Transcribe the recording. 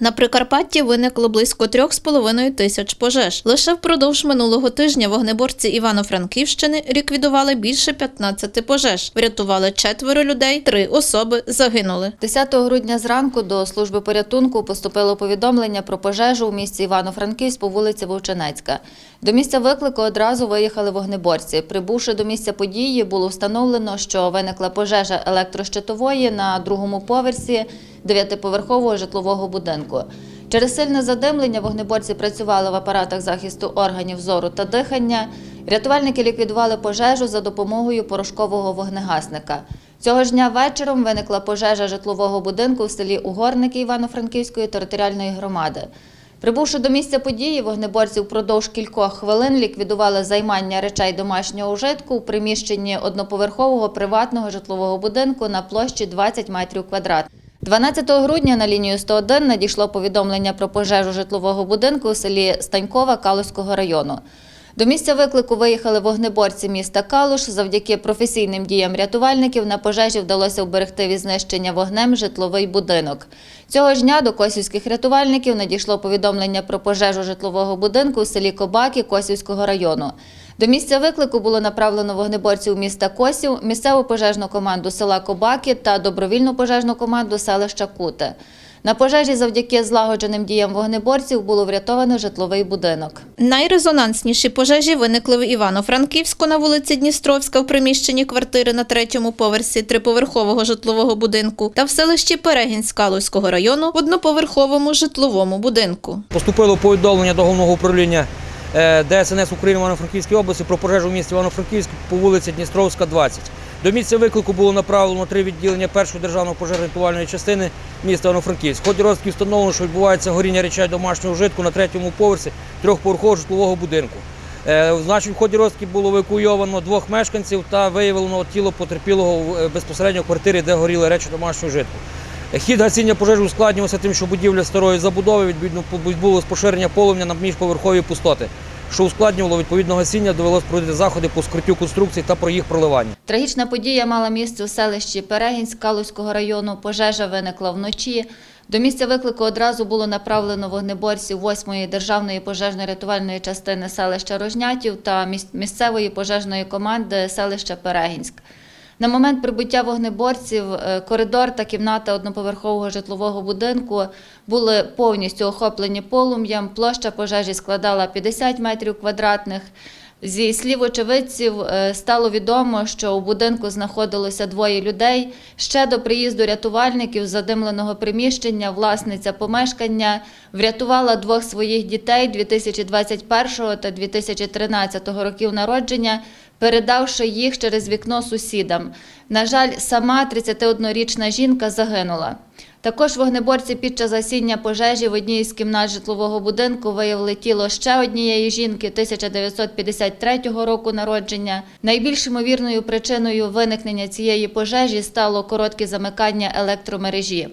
На Прикарпатті виникло близько трьох з половиною тисяч пожеж. Лише впродовж минулого тижня вогнеборці Івано-Франківщини ліквідували більше 15 пожеж. Врятували четверо людей, три особи загинули. 10 грудня зранку до служби порятунку поступило повідомлення про пожежу у місті Івано-Франківськ по вулиці Вовчинецька. До місця виклику одразу виїхали вогнеборці. Прибувши до місця події, було встановлено, що виникла пожежа електрощитової на другому поверсі дев'ятиповерхового житлового будинку. Через сильне задимлення вогнеборці працювали в апаратах захисту органів зору та дихання. Рятувальники ліквідували пожежу за допомогою порошкового вогнегасника. Цього ж дня вечором виникла пожежа житлового будинку в селі Угорники Івано-Франківської територіальної громади. Прибувши до місця події, вогнеборці впродовж кількох хвилин ліквідували займання речей домашнього ужитку у приміщенні одноповерхового приватного житлового будинку на площі 20 метрів квадратних. 12 грудня на лінію 101 надійшло повідомлення про пожежу житлового будинку у селі Станькова Калузького району. До місця виклику виїхали вогнеборці міста Калуш. Завдяки професійним діям рятувальників на пожежі вдалося вберегти від знищення вогнем житловий будинок. Цього ж дня до косівських рятувальників надійшло повідомлення про пожежу житлового будинку у селі Кобаки Косівського району. До місця виклику було направлено вогнеборців міста Косів, місцеву пожежну команду села Кобаки та добровільну пожежну команду селища Куте. На пожежі завдяки злагодженим діям вогнеборців було врятовано житловий будинок. Найрезонансніші пожежі виникли в Івано-Франківську на вулиці Дністровська в приміщенні квартири на третьому поверсі триповерхового житлового будинку та в селищі Перегінськ Калузького району в одноповерховому житловому будинку. Поступило повідомлення до головного управління ДСНС України в Івано-Франківській області про пожежу в місті Івано-Франківськ по вулиці Дністровська, 20. До місця виклику було направлено три відділення першої державної пожежно-рятувальної частини міста Івано-Франківськ. В ході розвідки встановлено, що відбувається горіння речей домашнього вжитку на третьому поверсі трьохповерхового житлового будинку. Е, Значить, в ході розвідки було евакуйовано двох мешканців та виявлено тіло потерпілого е, безпосередньо в квартирі, де горіли речі домашнього вжитку. Хід гасіння пожежі ускладнювався тим, що будівля старої забудови відповідно відбулось поширення полум'я на міжповерхові пустоти, що ускладнювало відповідно гасіння, довелось проводити заходи по скриттю конструкцій та про їх проливання. Трагічна подія мала місце у селищі Перегінськ Калузького району. Пожежа виникла вночі. До місця виклику одразу було направлено вогнеборців 8-ї державної пожежно-рятувальної частини селища Рожнятів та місцевої пожежної команди селища Перегінськ. На момент прибуття вогнеборців е, коридор та кімната одноповерхового житлового будинку були повністю охоплені полум'ям. Площа пожежі складала 50 метрів квадратних. Зі слів очевидців е, стало відомо, що у будинку знаходилося двоє людей. Ще до приїзду рятувальників з задимленого приміщення власниця помешкання врятувала двох своїх дітей 2021 та 2013 років народження, передавши їх через вікно сусідам. На жаль, сама 31-річна жінка загинула. Також вогнеборці під час гасіння пожежі в одній із кімнат житлового будинку виявили тіло ще однієї жінки 1953 року народження. Найбільш ймовірною причиною виникнення цієї пожежі стало коротке замикання електромережі.